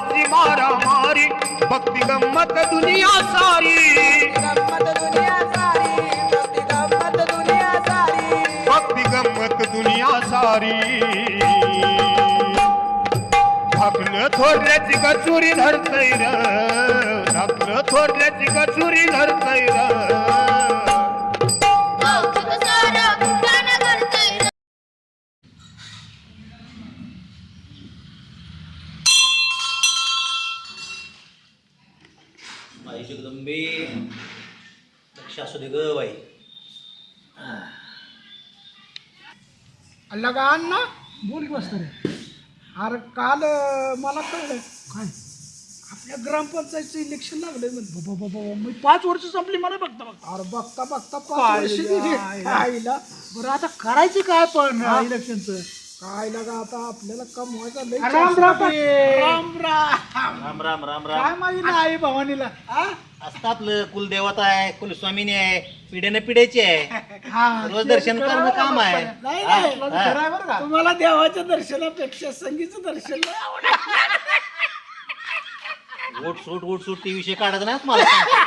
भावा भावाची मारामारी भक्ती गंमत दुनिया सारी. गंमत दुनिया सारी भक्ती गंमत दुनिया सारी. भक्ती गंमत दुनिया सारी. धाकलं थोरल्याची कचुरी धरतय र धाकलं थोरल्याची कचुरी धरतय र. ग बाई. का अण्णा. बोल की बसतं रे अरे काल अं, मला कळलं. काय? आपल्या ग्रामपंचायतचं इलेक्शन लागलंय म्हणजे बाबा बाबा मी पाच वर्ष संपली मला बघता बघता. अरे बघता बघता पाच वर्ष गेली आईला. बरं आता करायची काय पण इलेक्शनचं काय लागा आता? आपल्याला कमवायचा लय राम राम. राम राम. राम राम राम काय राम मागितलं आई भवानीला? हा? असतं आपलं कुलदेवता आहे कुलस्वामिनी आहे पिढ्याने पिढ्याची आहे. हा, रोज दर्शन करणं काम आहे. नाही नाही हा. खरं आहे बरं का? तुम्हाला देवाच्या दर्शनापेक्षा संगीचं दर्शन लय आवडतं. वोट सूट वोट सूट ते विषय काढायचा नाही मला सांगतो.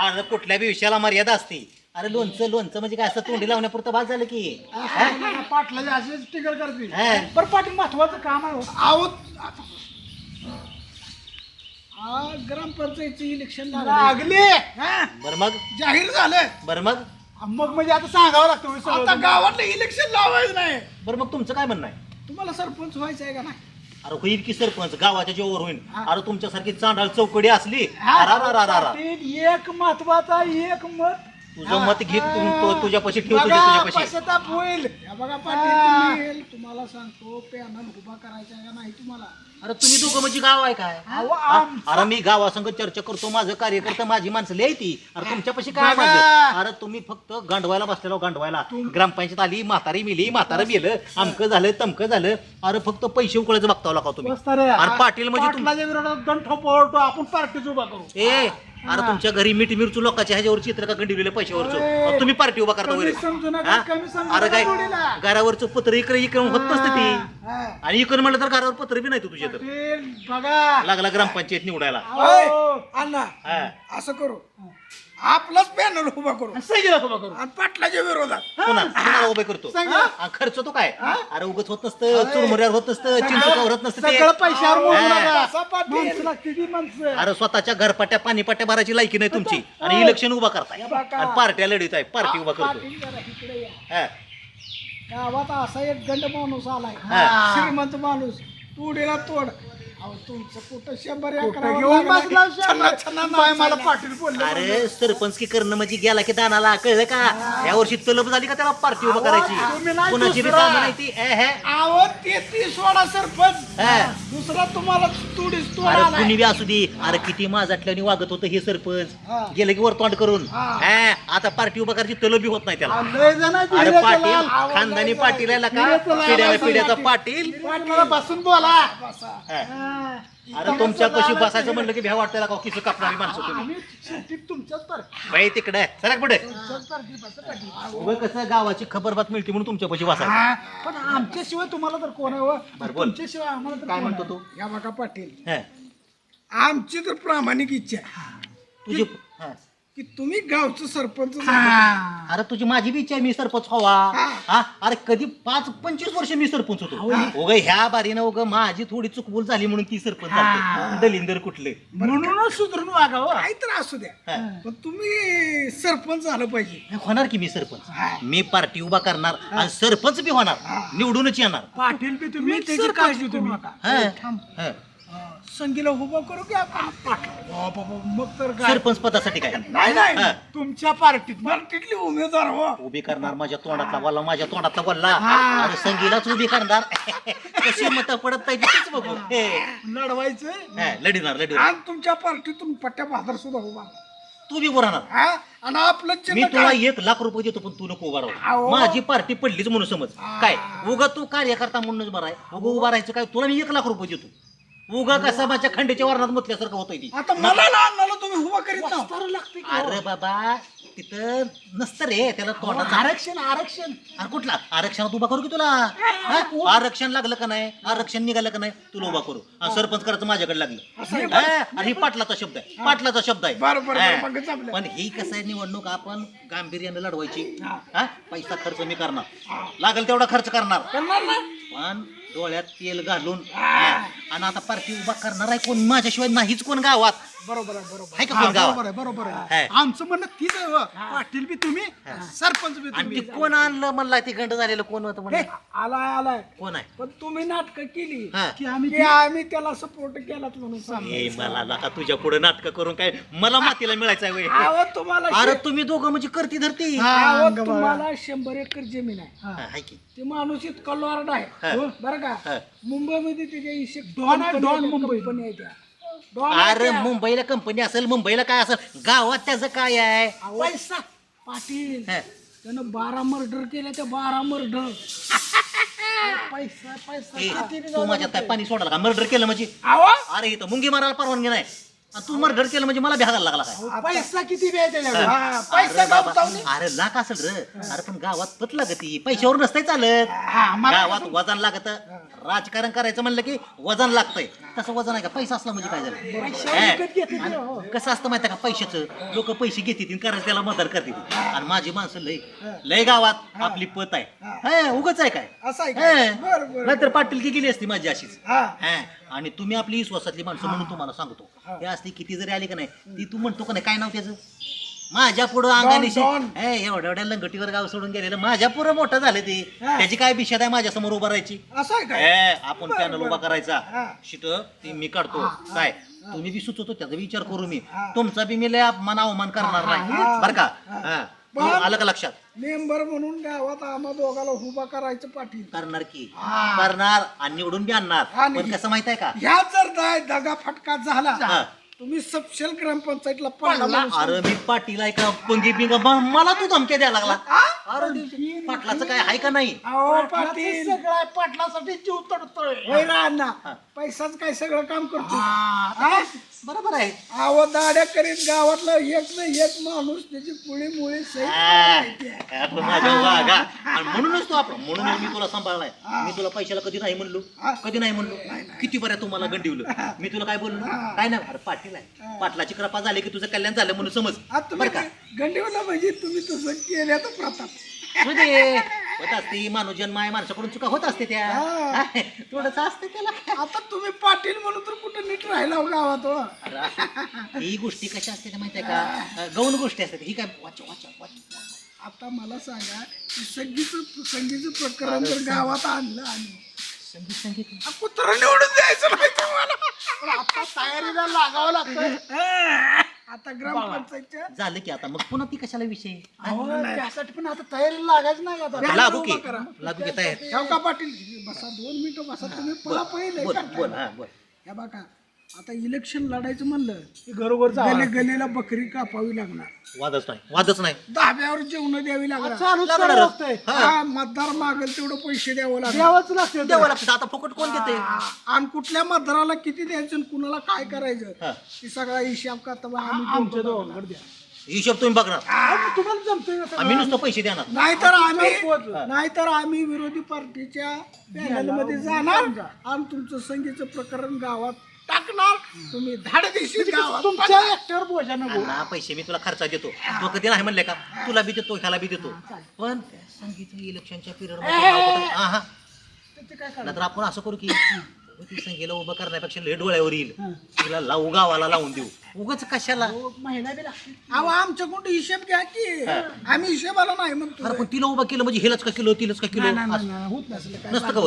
अरे कुठल्या बी विषयाला मर्यादा असते. अरे लोणचं लोणचं म्हणजे काय असं तोंडी लावण्यापुरतं बाद झालं की? पाटलाचे असेच टिकल करतील. हा. बरं पाटील महत्वाचं काम आहे हो. आहो आता- आ, ग्रामपंचायतचं इलेक्शन लागले. बरं मग? जाहीर झालं. बरं मग? मग म्हणजे आता सांगावं लागतं आता गावातलं इलेक्शन लावायचं नाही. बरं मग तुमचं काय म्हणणं आहे? तुम्हाला सरपंच व्हायचं आहे का नाही? अरे होईल की सरपंच गावाच्या जेवर होईल. अरे तुमच्यासारखी चांडाळ चौकडी असली. अरा रा रा रा रा. पाटील, एक महत्त्वाचा एक मत तुझं मत घे तू तो तुझ्यापाशी ठेव तुझ्या तुझ्यापाशी? पश्चाताप होईल. या बघा पाटील तुम्ही तुम्हाला सांगतो पॅनल उभा करायचा आहे का नाही तुम्हाला? अरे तुम्ही दोघं म्हणजे गाव आहे काय? अहो, हा? अरे मी गावासंग चर्चा करतो माझं कार्यकर्ता माझी माणसं लिहायती अरे तुमच्यापाशी काय बघा. माझं? अरे तुम्ही फक्त गांडवायला बसलेलो गांडवायला. ग्रामपंचायत आली म्हातारी मिली म्हातारं मेलं अमकं झालं तमकं झालं. अरे फक्त पैसे उकळायचं बघताव का तुम्ही. रे. अरे पाटील म्हणजे तुम- पाटलाच्या विरोधात दंड ठोपवतो आपण पार्टीच उभा करू. ए अरे तुमच्या घरी मीठ मिरचू लोकांच्या ह्याच्यावर चित्र का गंडिवलेल्या पैशावरचं अरे. तुम्ही पार्टी उभा करता कमी वगैरे समजू नका, हा? कमी समजू अरे काय नका. घरावरचं पत्र इकडे इकडे होत नसतं ती हा. आणि इकडे म्हणलं तर घरावर पत्र बी नाही तू तुझ्या तर पाटील, बघा लागला ग्रामपंचायत निवडायला अहो, अण्णा हा. असं करू आपलाच पॅनल उभा करू. संगीला उभा करू. आणि पाटलाच्या विरोधात. पुन्हा पुन्हा उभे करतो. सांगा. हा, खर्च तो काय? अरे उगत होत नसतं चुरमुऱ्यावर होत नसतं चिंचुकावर होत नसतं ते. सगळं पैशावर मोजू. नका. असा पाटील. माणसं लागते ती माणसं. अरे स्वतःच्या घरपाट्या पाणीपाट्या भरायची लायकी नाही तुमची. आणि इलेक्शन उभा करताय. आणि पार्ट्या लढीत आहे. पार्टी उभा करतो पाटील जरा इकडे या. हा. गावात असा एक गंड माणूस आलाय. हा. श्रीमंत माणूस. तोडीला तोड. अहो तुमचं कुठं शंभर कुठं एकरावर घेऊन लागलंय. बसला छन्ना शंभर? छन्ना बाय मला पाटील बोलले अरे सरपंच की करणं म्हणजे गेला की दानाला कळलं का या वर्षी तलब झाली का त्याला पार्टी उभा तुम्ही करायची नाही कुणाची बी दुसरा. कामं नाही ती ए, हे. अहो ते ती सोडा सरपंच हा. दुसरा तुम्हाला तोडीस तोड अरे कुणी बी असू दे अरे किती माझ्यातल्याने वागत होतं हे सरपंच. गेलं की वरतोंड करून हा. हा, आता पार्टी उभा करायची तलब बी होत नाही त्याला लय अरे पाटील. खानदानी पाटील आहे का हिरे चलाल. पिढ्या पिढ्याचा पाटील पाटलाला बसून बोला हा. अरे तुमच्या कशी बसायचं म्हणलं की भ्या वाटतं का किस कापणारी माणसं तुम्ही आम्ही शेवटी तुमच्याच पार्टी बाई तिकडे सरक पुढे तुमच्याच पार्टी बसा पाटील. उभं कसं गावाची खबर बात मिळते म्हणून तुमच्या पशी बसायचं हा, पण आमच्याशिवाय तुम्हाला तर कोण आहे हो? बरं, बोल. तुमच्याशिवाय आम्हाला तर काय कोण म्हणतो? तू या बघा पाटील हा. आमची तर प्रामाणिक इच्छा आहे तुझी हा. की तुम्ही गावचं सरपंच झाला. हा. अरे तुझी माझी बी इच्छा आहे मी सरपंच व्हावा. हा. अरे कधी पाच पंचवीस वर्ष मी सरपंच होतो. उग ह्या बारीनं उग माझी थोडी चुकबुल झाली म्हणून ती सरपंच झाली. दलिंदर कुठले? म्हणूनच सुधरून वागावं. काही तर असू द्या. हा. पण तुम्ही सरपंच झालं पाहिजे. होणार की मी सरपंच? मी पार्टी उभा करणार आणि सरपंच बी होणार. निवडूनच येणार. पाटील बी तुम्ही त्याची काळजी तुम्ही. हा. हा. संगीला उभा करू की आपण बाबा, मग तर काय? सरपंच पदासाठी काय? नाही नाही. तुमच्या पार्टीत पार्टीतली उमेदवार हो. उभी करणार माझ्या तोंडातला वल्ला माझ्या तोंडातला वल्ला. अरे संगीलाच उभी करणार. कशी मत पडत नाही तीच बघू. हे. लढवायचं हा, लढणार लढणार आणि तुमच्या पार्टीतून पट्ट्या बहादर सुद्धा उभा. तू बी उभा राहणार. हा? आणि आपलं मी चिन्ह तुला काय? एक लाख रुपये देतो पण तू नको उभा राहू. अहो. माझी पार्टी पडलीच म्हणून समज. काय? उगा तू कार्यकर्ता म्हणूनच बरं आहे उगा उभा राहायचं काय? तुला मी एक लाख रुपये देतो. उगा कसा माझ्या खंडीच्या वर्णात मुतल्यासारखं होतंय ती. आता मला लहान मला तुम्ही उभा करीत ना अरे बाबा तिथं नसतं रे त्याला तोंडाचं आरक्षण आरक्षण. अरे कुठला? आरक्षणात उभा करू की तुला? हा? आरक्षण लागलं का नाही? आरक्षण निघालं का नाही? तुला उभा करू. आणि सरपंच करायचं माझ्याकडे लागलं. हा? आणि ही पाटलाचा शब्द आहे. पाटलाचा शब्द आहे. बरं, बरं, हा. बरं, मग जमलं. पण ही कसं आहे निवडणूक आपण गांभीर्याने लढवायची. हा. पैसा खर्च मी करणार. लागेल तेवढा खर्च करणार. करणार ना? पण डोळ्यात तेल घालून. आणि आता पार्टी उभा करणार आहे कोण? माझ्याशिवाय नाहीच कोण गावात. बरोबर आहे बरोबर आहे. का हा, कोण गावात? बरोबर आहे बरोबर. आहे. आमचं म्हणणं तीच आहे हो. पाटील बी तुम्ही सरपंच बी आणि ते तुम्ही कोण आणलं म्हणला ते गंड झालेलं कोण होतं म्हणलं? आलाय आलाय. कोण आहे? पण तुम्ही नाटक केली हा. की आम्ही की आम्ही त्याला सपोर्ट केलात म्हणून मला नका तुझ्या पुढे नाटक करून काय मला मातीला मिळायचं अहो तुम्हाला अरे शे- तुम्ही दोघं म्हणजे करती धरती. अहो, तुम्हाला शंभर एकर जमीन आहे. हा, हाय की. ते माणूस इतका लॉर्ड आहे. हा. बरं हा. का मुंबईमध्ये त्याच्या इशे डॉन आहे, डॉन मुंबई. कंपनी आहे त्या. डॉन आहे अरे त्या. मुंबईला कंपनी असेल मुंबईला काय असेल? गावात त्याचं काय आहे? अहो, पैसा. पाटील हा. त्यानं बारा मर्डर केले त्या बारा मर्डर पैसा पैसा. ए, किती बी तू माझ्यात काय पाणी सोडायला का? मर्डर केलं म्हणजे? अहो, अरे इथं मुंगी मारायला परवानगी नाही. आणि तू मर्डर केलं म्हणजे मला भ्यागायला लागला काय? पैसा किती द्यायचा त्याच्याकडे? हा, पैसा अरे बाबा. अरे लाख असेल रे. अरे पण गावात पत लागती पैशावर नसतंय चालत. गावात वजन लागत. राजकारण करायचं म्हणलं की वजन लागतंय. तसं वजन आहे का? पैसा असला म्हणजे काय झालं? विकत घेते ते, आणि हो. कसं असतं माहिती का? पैशाचं. लोक पैसे घेतात करायचं त्याला मदत करतात आणि माझी माणसं लय लय गावात आपली पत आहे. हे, उगाच आहे काय? असं आहे का? हे. बरं, बरं, नाहीतर पाटील की गेली असती माझी अशीच. हा. हा. आणि तुम्ही आपली विश्वासातली माणसं म्हणून तुम्हाला सांगतो. हे असली किती जरी आली का नाही ती तू म्हणतो का नाही काय नाव त्याचं माझ्या पुढं अंगाने डॉन. ए, एवढ्या एवढ्या लंगटीवर गाव सोडून गेलेलं माझ्या पुढं मोठं झालं ते हा. त्याची काय विषय आहे माझ्यासमोर उभा राहायची असं आहे काय ए, आपण बरं, पॅनल बरं. उभा करायचा हा. शिट ती मी काढतो काय तुम्ही बी सुचवतो त्याचा विचार करू मी हा. तुमचा बी मी लय अपमान अवमान करणार नाही हा. बर का हा. आलं का लक्षात? मेंबर म्हणून गावात आम्हा दोघाला उभा करायचं पाटील करणार की. करणार आणि निवडून बी आणणार. पण कसं माहीत आहे का? ह्या जर दाय दगा फटका झाला हा. तुम्ही सपशेल ग्रामपंचायतला पडला म्हणून अरे मी पाटील आहे का? पंगी बिंगा. म- मला तू धमक्या द्यायला लागला. हा? अरे पाटलाचं काय आहे का नाही? अहो पाटील. पाटलासाठी जीव तडतोय. होय पैसाच काय सगळं काम करतो. हा? बरोबर आहे. अहो दाड्या करीत गावातला एक ना एक माणूस त्याची पुळी मुळे सही हा. आता माझ्या वागा आणि म्हणूनच तू आपण म्हणून मी तुला सांभाळलाय. मी तुला पैशाला कधी नाही म्हणलो कधी नाही म्हणलो. किती बऱ्या तुम्हाला गंडिवलं? मी तुला काय बोललो? काय नाही अरे पाटील आहे. पाटलाची कृपा झाली की तुझं कल्याण झालं म्हणून समज. आता तुम्ही बरं का? गंडीवला म्हणजे तुम्ही तसं केलं तर प्रताप. होत असते माणूस जन्म आहे माणसाकडून चुका होत असते त्या. हा. थोडस असते त्याला. काय. आता तुम्ही पाटील म्हणून तर कुठं नीट राहिला हो गावात हो. अरे ही गोष्टी कशा असते माहितीये का? गौण गोष्टी असतात. ही काय वाच वाच वाच. आता मला सांगा की संगीचं संगीचं प्रकरण जर गावात आणलं आणि संगीत संगीत. कुत्र निवडून द्यायचं नाही तुम्हाला. पण आता तयारीला लागावं लागतं. आता ग्रामपंचायतच्या झालं की आता. मग पुन्हा ती कशाला विषय? अहो, त्यासाठी पण आता तयारीला लागायचं नाही आता? लागू की. करा. लागू की तयार. ठेव का पाटील? बसा दोन मिनिटं बसा. तुम्ही पळा पहिले. बोल बोल हा बघा. आता इलेक्शन लढायचं म्हणलं की घरोघर गली. गलीला बकरी कापावी लागणार. वादच नाही वादच नाही. धाब्यावर जेवण द्यावी लागणार. चालूच करावं लागणारच. लागतंय. हा. मतदार मागेल तेवढं पैसे द्यावं लागणार. द्यावंच लागतं द्यावं लागतं आता फुकट कोण देते आणि कुठल्या मतदाराला किती द्यायचं आणि कुणाला काय करायचं? हा. ती सगळा हिशाब आम्ही आमच्या दोघं दोघांकडे द्या. हिशोब तुम्ही बघणार अहो, तुम्हाला जमतंय का सगळं? आम्ही नुसतं पैसे देणार. नाहीतर आम्ही. नाहीतर आम्ही विरोधी पार्टीच्या पॅनलमध्ये जाणार आणि तुमचं संगीचं प्रकरण गावात टाकणार? तुम्ही गावात. तुमच्या एकट्यावर बोजा नको. ना पैसे मी तुला खर्चा देतो. तो कधी नाही म्हणले का? तुला बी देतो ह्याला बी देतो. पण संगीत इलेक्शनच्या पिरियड काय नंतर आपण असं करू की ती संगीला उभं करण्यापेक्षा लय डोळ्यावर येईल. तिला लावू गावाला लावून देऊ. उगाच कशाला? महिना बी लागते. अहो आमच्याकडून हिशेब घ्या की. आम्ही हिशेबाला नाही म्हणतो अरे पण तिला उभं केलं म्हणजे हेलाच का किलो तिलाच का किलो? असं. होत नसलं काय. नसतं का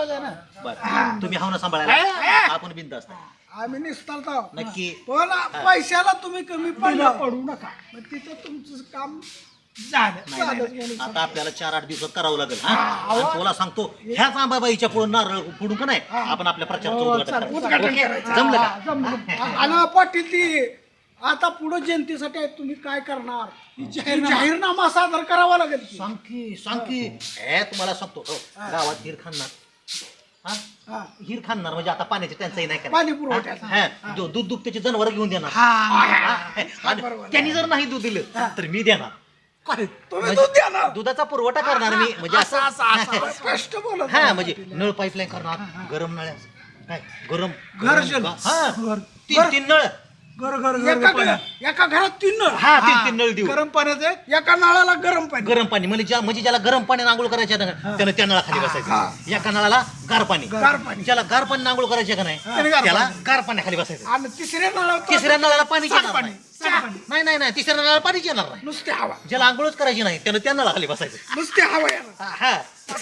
बघा ना. बरं. तुम्ही हाव ना सांभाळायला आपण बिंद असता. आम्ही निसताल नक्की. पण पैशाला तुम्ही कमी पडला. पडू नका. मग तिथं तुमचं काम नाही, नाही, आता आपल्याला चार आठ दिवसात करावं लागेल हा? आणि तुला सांगतो ह्याच आंबाबाईच्या पुढे नारळ फोडून का नाही आपण आपल्या प्रचाराचं उद्घाटन करायचं. उद्घाटन ओके? करायचं. जमलं हा, जमलं. आणि पाटील ती आता पुढे जनतेसाठी तुम्ही काय करणार जाहीरनामा सादर करावा लागेल की. सांग की सांग की हे तुम्हाला सांगतो हो, गावात हिर खाणार हा हा. हिर खाणार म्हणजे आता पाण्याची टंचाई नाही पाणी पुरवठ्याचा. हा, दू- दूध दुभत्याची जनावर घेऊन देणार हा. हा, आणि बरोबर. त्यांनी जर नाही दूध दिलं तर मी देणार तुम्ही दूध द्या ना. दुधाचा पुरवठा करणार मी. म्हणजे असं असं असं असं स्पष्ट बोलत हा म्हणजे नळ पाईपलाईन करणार गरम नळ्या काय? गरम जल. हा. घर. तीन तीन नळ. घर घर एका घ- एका घरात तीन नळ. हा तीन तीन नळ देऊ. गरम पाण्याचे एका नळाला गरम पाणी. गरम पाणी. म्हणजे ज्या म्हणजे ज्याला गरम पाण्याने आंघोळ करायचे आहे ना, त्यानं त्या नळाखाली बसायचं. एका नळाला गार पाणी. गार पाणी. ज्याला गार पाणी आंघोळ करायचे का नाही त्याने गार त्याला गार पाण्याखाली बसायचं. आणि तिसऱ्या नळाला तिसऱ्या नळाला पाणी येणार पाणी. नाही. नाही नाही नाही. तिसऱ्या नळाला पाणीच येणार नाही. नुसते हवा. ज्याला आंघोळच करायची नाही त्यानं त्या नळाखाली बसायचं. नुसते हवा येणार. हा, हा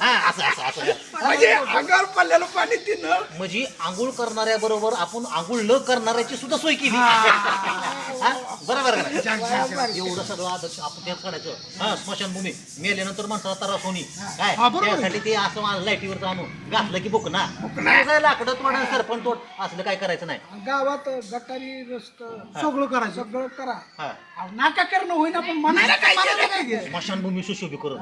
हा, असं असं असं. म्हणजे अंगावर पडलेलं पाणी ती नळ म्हणजे आंघोळ करणाऱ्या बरोबर आपण आंघोळ न करणाऱ्याची सुद्धा सोय केली. हा? बरोबर का नाही? एवढं सगळं आदर्श आपण त्याच काढायचं. हा स्मशानभूमी. मेल्यानंतर माणसाला त्रास होणी काय? त्यासाठी ते असं मा- लाईटीवरचं आणून घातलं की बुक ना लाकडं तोड सरपण तोड असलं काय करायचं नाही. गावात गटारी रस्त सगळं करायचं. सगळं करा. हा. अहो, नाका करणं होईना पण म्हणायला काय केलं? स्मशानभूमी सुशोभीकरण.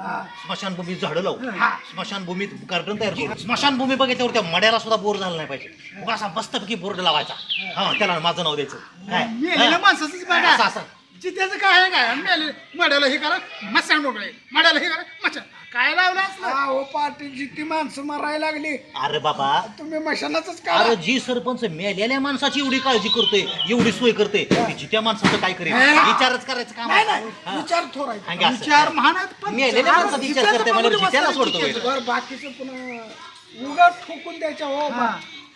स्मशानभूमीत झाडं लावू. स्मशानभूमीत गार्डन तयार करू. स्मशानभूमी बघितल्यावर त्या मड्याला सुद्धा बोर झाला नाही पाहिजे. उगा असा मस्तपैकी बोर्ड लावायचा. हा त्याला माझं नाव द्यायचं. काय? मेलेल्या. माणसाचंच बघा. असं असं जित्याचं काय आहे काय? मेले मड्याला हे करा मोकळे. मड्याला हे करा मच्छर काय लावलं असलं? अहो पाटील जिती माणसं मारायला लागली. अरे बाबा. तुम्ही मशानाच अरे जी सरपंच मेलेल्या माणसाची एवढी काळजी करते एवढी सोय करते ती त्या माणसाचं काय करेल? विचारच करायचं काम नाही आहे. नाही हा. विचार थोरायचा हंगे असं. चार महान आहेत पण मेलेल्या माणसाचा विचार करते मला जित्याला सोडतो वेळ. बरं बाकीचं पुन्हा उगा ठोकून द्यायच्या हो बा.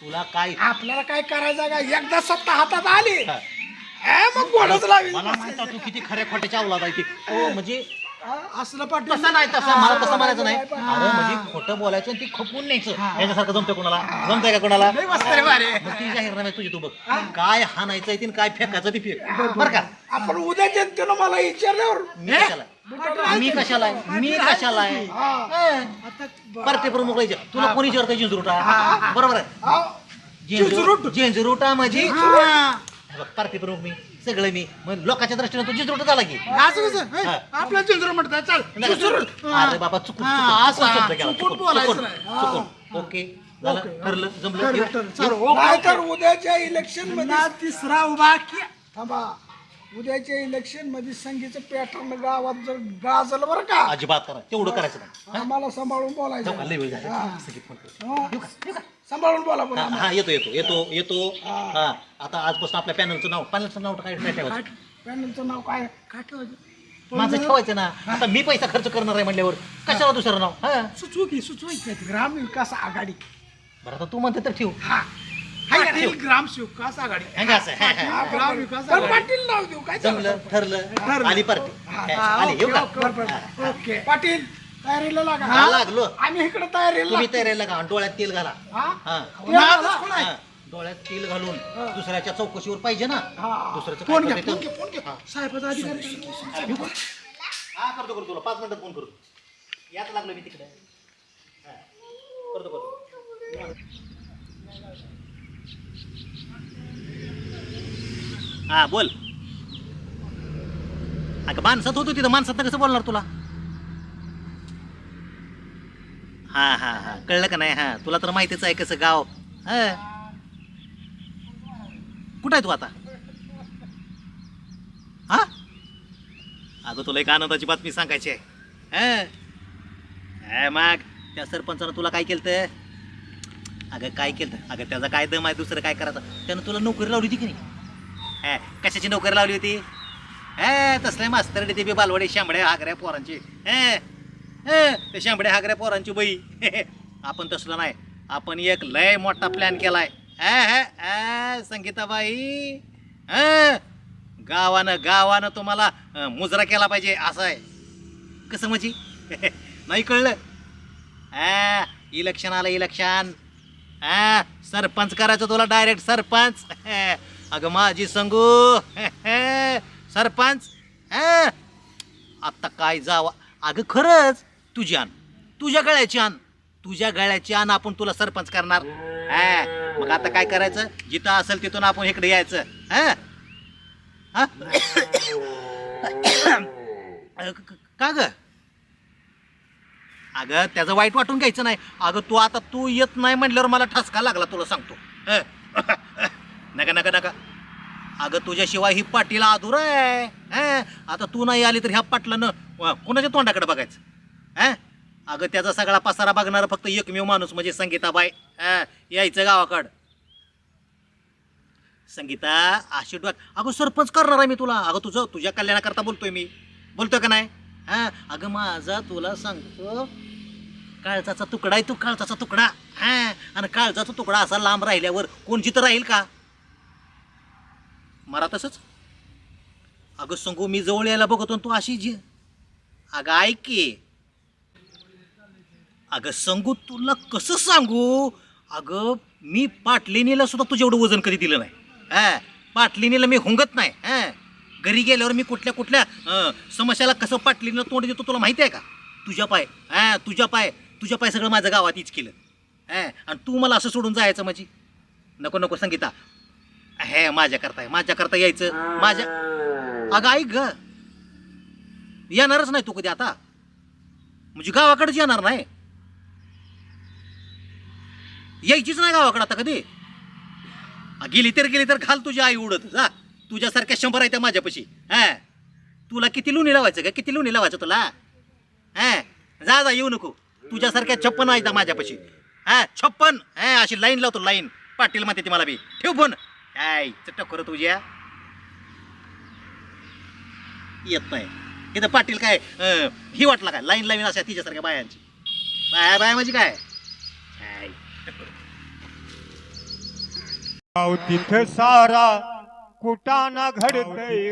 तुला काय? आपल्याला काय करायचं का? एकदा सत्ता हातात आली. हा. हे मग गोडच लावी मला माहीत आहे तू किती खऱ्या खोट्याच्या अवलाद आहे ती. हो. म्हणजे असलं पाटील तसं नाही तसं मला तसं म्हणायचं नाही. अरे म्हणजे खोटं बोलायचं आणि ती खपवून न्यायचं. याच्यासारखं जमतं कोणाला? जमतंय का कोणाला? लय मस्त रे वारे. मग ती जाहीरनामे तुझी तू बघ. काय हाणायचंय ती आणि काय फेकायचं ती फेक. बरं का? आपण उद्या जनतेनं मला विचारल्यावर मी कशाला मी कशाला आहे? मी कशाला आहे? हं. पार्टी प्रमुख. तुला कोणी विचारतंय जिंजरुटा बरोबर आहे? अहो, जिंजरूट जिंजरुटा म्हणजे हे बघ, पार्टी प्रमुख मी. सगळं मी मग लोकांच्या दृष्टीने तू जिंजरुटा झाला की असं कसं हे? हा. आपल्या चिंद्र म्हणतात चाल नाही, अरे बाबा चुकून हा, चुकून असं, बोलायचं नाही. ओके झालं ठरलं जमलं ठरलं, येऊ? ठरलं. चाल, येऊ? ओके, नाहीतर ओके. उद्याच्या इलेक्शनमध्ये ना तिसरा उभा की थांबा उद्याच्या इलेक्शनमध्ये संगीचं पॅटर्न गावात जर गाजलं बरं का अजिबात करा तेवढं करायचं नाही आम्हाला सांभाळून जाऊ का? बोलायचं लय वेळ झाला हा. सगळी फोन करतो. हा. येऊ का? येऊ का? सांभाळून बोला पण हा आम्हाला. हा, येतो येतो येतो येतो. हा. आता आजपासून आपल्या पॅनलचं नाव पॅनलचं नाव काय काय ठेवायचं? पॅनलचं नाव काय? काय ठेवायचं माझं ठेवायचं ना? आता मी पैसा खर्च करणार आहे म्हणल्यावर कशाला दुसरं नाव? हा. सुचवू की सुचवू की ग्राम विकास आघाडी. बरं आता तू म्हणते तर ठेव. हा. पाटील आघाडी. असं हा, हा. हा, ग्राम विकास पण आघाडी. पाटील नाव देऊ काय जमलं ठरलं. आली पार्टी. हा, आली येऊ का? बरं, बरं. ओके. पाटील. तयारीला लागा. हा, लागलो. आम्ही इकडे तयारीला तुम्ही लागतो. तयारीला घाला डोळ्यात तेल घाला. हा? हा. तेल घाला. हा. डोळ्यात तेल घालून दुसऱ्याच्या चौकशीवर पाहिजे ना. हा. दुसऱ्याचं फोन घ्या करते फोन घ्या फोन घ्या. साहेबाचा अधिकारी हा करतो करतो तुला. पाच मिनिटात फोन करतो. यात लागलो मी तिकडे. हा. करतो करतो. हा बोल. अगं माणसात होतो तिथं. माणसात कसं बोलणार तुला? हा हा हा. कळलं का नाही? हा. तुला तर माहितीच आहे कसं गाव. हा. कुठं आहे तू आता? हा? अगं तुला एक आनंदाची बातमी सांगायची आहे. मग त्या सरपंचानं तुला काय केलं तर अगं काय केलं अगं त्याचा काय दम आहे? दुसरं काय करायचं? त्यानं तुला नोकरी लावली होती की नाही? हं, कशाची नोकरी लावली होती? हे तसले मास्तर ते बी बालवाडे शांबड्या आग्र्या पोरांची. हं, ते शेंबड्या हागऱ्या पोरांची बाई. आपण तसलं नाही. आपण एक लय मोठा प्लॅन केलाय. संगीताबाई. गावानं गावानं तुम्हाला मुजरा केला पाहिजे असं आहे. कसं म्हणजे? नाही कळलं? हा इलेक्शन आलं इलेक्शन हा सरपंच करायचं तुला डायरेक्ट सरपंच. अगं माझी सांगू. सरपंच. आत्ता काय जावा? अगं खरंच तुझी आण. तुझ्या गळ्याची आण. तुझ्या गळ्याची आण आपण तुला सरपंच करणार. हा. मग आता काय करायचं? जिथं असेल तिथून आपण इकडे यायचं. हा? हा? क- क- का ग? अगं त्याचं वाईट वाटून घ्यायचं नाही. अगं तू आता तू येत नाही म्हटल्यावर मला ठसका लागला तुला सांगतो. हं. नका नका नका. अगं तुझ्याशिवाय ही पाटीला अधुरा आहे. हं. आता तू नाही आली तर ह्या पाटलानं व- कोणाच्या तोंडाकडे बघायचं? हं? अगं त्याचा सगळा पसारा बघणारा फक्त एकमेव माणूस म्हणजे संगीताबाई. हं. यायचं गावाकड. संगीता अशी डोक अगं सरपंच करणार आहे मी तुला. अगं तुझं तुझ्या कल्याणाकरता बोलतोय मी. बोलतोय का नाही? हा? अगं माझा तुला सांगतो काळजाचा तुकडा आहे तू काळजाचा तुकडा. हा? आणि काळजाचा तुकडा असा लांब राहिल्यावर कोण जिथं राहील का? मला तसंच. अगं सांगू मी जवळ यायला बघतो तू अशी जी अगं ऐक की. अगं सांगू तुला कसं सांगू? अगं मी पाटलिनीला सुद्धा तुझं एवढं वजन कधी दिलं नाही. हा पाटलिनीला मी हुंगत नाही. हा घरी गेल्यावर मी कुठल्या कुठल्या अं, समस्याला कसं पाटलीनं तोंड देतो तुला माहिती आहे का? तुझ्या पाय हा तुझ्या पाय तुझ्या पाय सगळं माझं गावात हीच केलं. हा आणि तू मला असं सोडून जायचं माझी. नको नको संगीता. हे माझ्याकरता आहे माझ्याकरता यायचं. माझ्या अगं ऐक ग येणारच नाही तू कधी आता. म्हणजे गावाकडेच येणार नाही. यायचीच नाही गावाकडं आता कधी. आ, गेली तर गेली तर घाल तुझी आई उडत जा तुझ्यासारख्या शंभर आहे त्या माझ्यापाशी. हा? तुला किती लुणी लावायचं का किती लुणी लावायचं तुला? हा? जा जा येऊ नको. तुझ्यासारख्या छप्पन आहे त्या माझ्यापाशी. हा? छप्पन? हा अशी लाईन लावतो लाईन. पाटील म्हणते ती मला बी. ठेव पण काय टक्कर तुझ्या येत नाही. इथं पाटील काय अं, ही वाटला काय? लाईन लाईन अशा तिच्यासारख्या बायांची. बाया बाया म्हणजे काय? तिथे सारा कुटाना घडतय